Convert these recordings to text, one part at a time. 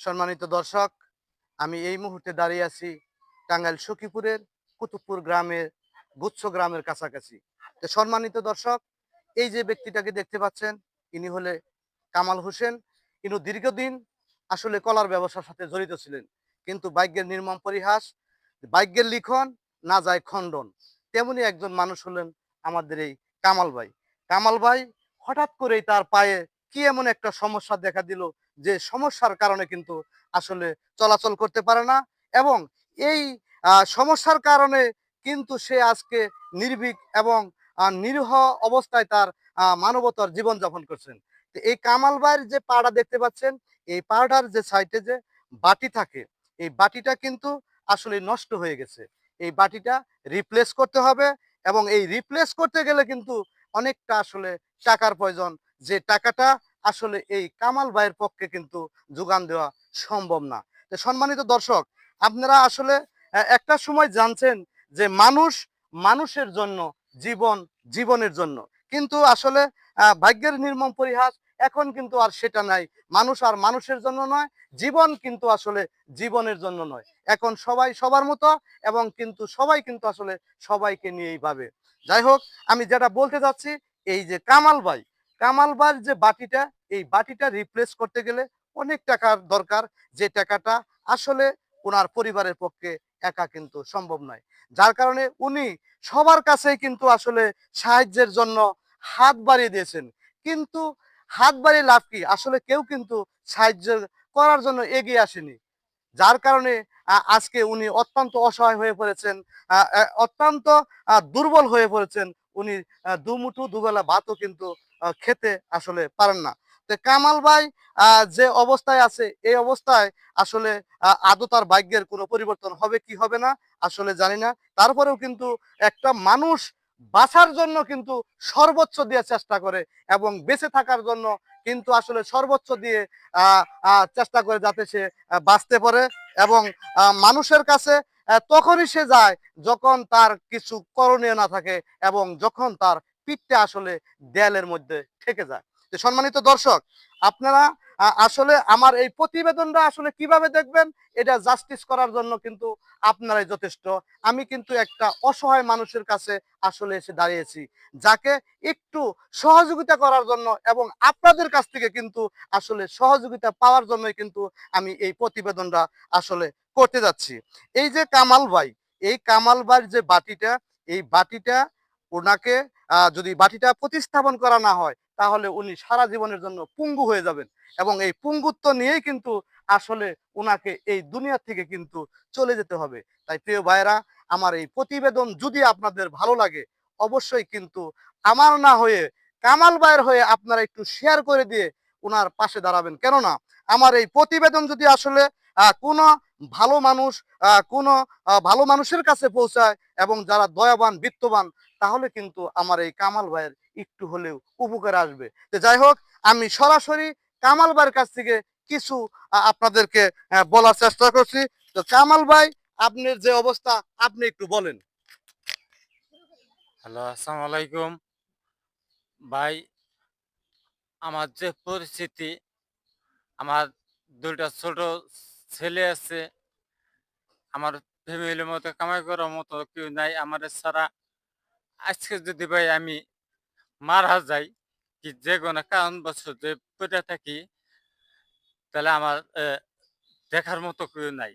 সম্মানিত দর্শক, আমি এই মুহূর্তে দাঁড়িয়ে আছি টাঙ্গাইল সখীপুরের কুতুবপুর গ্রামের গুচ্ছ গ্রামের কাছাকাছি। তো সম্মানিত দর্শক, এই যে ব্যক্তিটাকে দেখতে পাচ্ছেন, ইনি হলে কামাল হোসেন। ইনি দীর্ঘদিন আসলে কলার ব্যবসার সাথে জড়িত ছিলেন, কিন্তু বাইজ্ঞের নির্মম পরিহাস বাইজ্ঞের লিখন না যায় খণ্ডন। তেমনি একজন মানুষ হলেন আমাদের এই কামাল ভাই। কামাল ভাই হঠাৎ করেই তার পায়ে কি এমন একটা সমস্যা দেখা দিল যে সমস্যার কারণে কিন্তু আসলে চলাচল করতে পারে না এবং এই সমস্যার কারণে কিন্তু সে আজকে নির্ভীক এবং নিরীহ অবস্থায় তার মানবতার জীবনযাপন করছেন। তো এই কামাল ভাইয়ের যে পাড়া দেখতে পাচ্ছেন, এই পাড়ার যে সাইডে যে বাটি থাকে, এই বাটিটা কিন্তু আসলে নষ্ট হয়ে গেছে। এই বাটিটা রিপ্লেস করতে হবে এবং এই রিপ্লেস করতে গেলে কিন্তু অনেকটা আসলে টাকার প্রয়োজন। যে টাকাটা আসলে এই কামাল ভাইয়ের পক্ষে কিন্তু যোগান দেওয়া সম্ভব না। তো সম্মানিত দর্শক, আপনারা আসলে একটা সময় জানছেন যে মানুষ মানুষের জন্য, জীবন জীবনের জন্য। কিন্তু আসলে ভাগ্যের নির্মম পরিহাস এখন কিন্তু আর সেটা নাই। মানুষ আর মানুষের জন্য নয়, জীবন কিন্তু আসলে জীবনের জন্য নয়। এখন সবাই সবার মতো এবং কিন্তু সবাই কিন্তু আসলে সবাইকে নিয়েই ভাবে। যাই হোক, আমি যেটা বলতে যাচ্ছি, এই যে কামাল ভাই কামাল ভাইয়ের যে বাটিটা, এই বাটিটা রিপ্লেস করতে গেলে অনেক টাকার দরকার। যে টাকাটা আসলে ওনার পরিবারের পক্ষে একা কিন্তু সম্ভব নয়। যার কারণে উনি সবার কাছেই কিন্তু আসলে সাহায্যের জন্য হাত বাড়িয়ে দিয়েছেন। কিন্তু হাত বাড়িয়ে লাভ কি? আসলে কেউ কিন্তু সাহায্য করার জন্য এগিয়ে আসেনি। যার কারণে আজকে উনি অত্যন্ত অসহায় হয়ে পড়েছেন অত্যন্ত দুর্বল হয়ে পড়েছেন। উনি দুমুঠো দুবেলা ভাতও কিন্তু খেতে আসলে পারেন না। তো কামাল ভাই যে অবস্থায় আছে, এই অবস্থায় আসলে আদৌ তার ভাগ্যের কোনো পরিবর্তন হবে কি হবে না, আসলে জানি না। তারপরেও কিন্তু একটা মানুষ বাঁচার জন্য কিন্তু সর্বোচ্চ দিয়ে চেষ্টা করে এবং বেঁচে থাকার জন্য কিন্তু আসলে সর্বোচ্চ দিয়ে চেষ্টা করে যাতে সে বাঁচতে পারে এবং মানুষের কাছে তখনই সে যায় যখন তার কিছু করণীয় না থাকে এবং যখন তার পিঠটা আসলে দেয়ালের মধ্যে থেকে যায়। সম্মানিত দর্শক, আপনারা আসলে আমার এই প্রতিবেদনটা আসলে কীভাবে দেখবেন, এটা জাস্টিস করার জন্য কিন্তু আপনারাই যথেষ্ট। আমি কিন্তু একটা অসহায় মানুষের কাছে আসলে এসে দাঁড়িয়েছি, যাকে একটু সহযোগিতা করার জন্য এবং আপনাদের কাছ থেকে কিন্তু আসলে সহযোগিতা পাওয়ার জন্যই কিন্তু আমি এই প্রতিবেদনটা আসলে করতে যাচ্ছি। এই যে কামাল ভাই, এই কামাল ভাইয়ের যে বাটিটা, এই বাটিটা ওনাকে যদি বাটিটা প্রতিস্থাপন করা না হয় তাহলে উনি সারা জীবনের জন্য পুঙ্গু হয়ে যাবেন। এবং এই পুঙ্গুত্ব নিয়েই কিন্তু আসলে ওনাকে এই দুনিয়া থেকে কিন্তু চলে যেতে হবে। তাই প্রিয় ভাইরা আমার এই প্রতিবেদন যদি আপনাদের ভালো লাগে, অবশ্যই কিন্তু আমার না হয়ে, কামাল ভাইয়ের হয়ে আপনারা একটু শেয়ার করে দিয়ে ওনার পাশে দাঁড়াবেন। কেননা, আমার এই প্রতিবেদন যদি আসলে কোনো ভালো মানুষ কোনো ভালো মানুষের কাছে পৌঁছায় এবং যারা দয়াবান, বিত্তবান, তাহলে কিন্তু আমার এই কামাল ভাইয়ের একটু হলেও উপকার আসবে। তো যাই হোক, আমি সরাসরি কামাল ভাইয়ের কাছ থেকে কিছু আপনাদেরকে বলার চেষ্টা করছি। তো কামাল ভাই, আপনার যে অবস্থা, আপনি একটু বলেন। হ্যালো, আসসালামু আলাইকুম। ভাই, আমার যে পরিস্থিতি, আমার দুইটা ছোট ছেলে আছে। আমার ফ্যামিলির মতো, কামাই করার মতো কেউ নাই। আমার ছাড়া আজকে যদি ভাই আমি মারা যাই, কি যে কোনো কারণ বছর যে পড়ে থাকি, তাহলে আমার দেখার মতো কেউ নাই।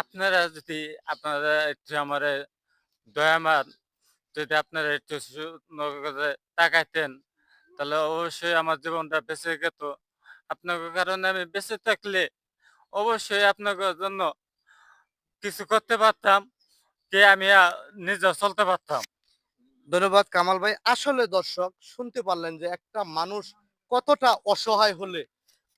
আপনারা যদি আপনারা একটু আমার দয়ামান, যদি আপনারা একটু তাকাইতেন, তাহলে অবশ্যই আমার জীবনটা বেঁচে যেত। আপনাদের কারণে আমি বেঁচে থাকলে অবশ্যই আপনাদের জন্য কিছু করতে পারতাম যে আমি নিজে চলতে পারতাম। ধন্যবাদ কামাল ভাই। আসলে দর্শক, শুনতে পারলেন যে একটা মানুষ কতটা অসহায় হলে,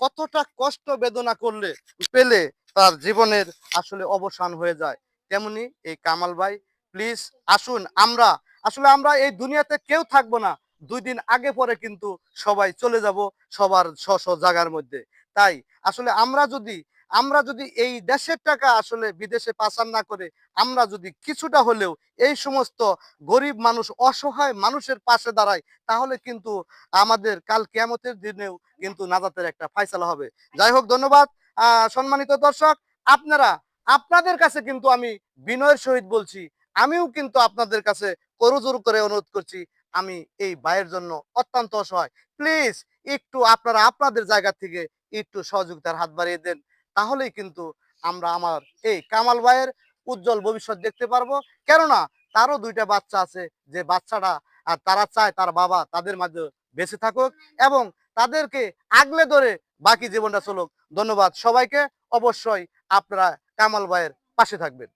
কতটা কষ্ট বেদনা করলে পেলে তার জীবনের আসলে অবসান হয়ে যায়। তেমনি এই কামাল ভাই প্লিজ আসুন। আমরা, আসলে আমরা এই দুনিয়াতে কেউ থাকব না। দুই দিন আগে পরে কিন্তু সবাই চলে যাব সবার স্ব জায়গার মধ্যে। তাই, আসলে আমরা যদি আমরা যদি এই দেশের টাকা আসলে বিদেশে পাচার না করে, আমরা যদি কিছুটা হলেও এই সমস্ত গরিব মানুষ, অসহায় মানুষের পাশে দাঁড়ায় তাহলে কিন্তু আমাদের কাল কেয়ামতের দিনেও কিন্তু নাজাতের একটা ফাইসালা হবে। যাই হোক, ধন্যবাদ। সম্মানিত দর্শক, আপনারা, আপনাদের কাছে কিন্তু আমি বিনয়ের সহিত বলছি, আমিও কিন্তু আপনাদের কাছে করজোর করে অনুরোধ করছি, আমি এই ভাইয়ের জন্য অত্যন্ত অসহায়। প্লিজ, একটু আপনারা আপনাদের জায়গা থেকে একটু সহযোগিতার হাত বাড়িয়ে দেন। তাহলেই কিন্তু আমরা আমার এই কামাল ভাইয়ের উজ্জ্বল ভবিষ্যৎ দেখতে পারব। কেননা তারও দুইটা বাচ্চা আছে, যে বাচ্চাটা আর তারা চায় তার বাবা তাদের মাঝে বেঁচে থাকুক এবং তাদেরকে আগলে ধরে বাকি জীবনটা চলুক। ধন্যবাদ সবাইকে। অবশ্যই আপনারা কামাল ভাইয়ের পাশে থাকবেন।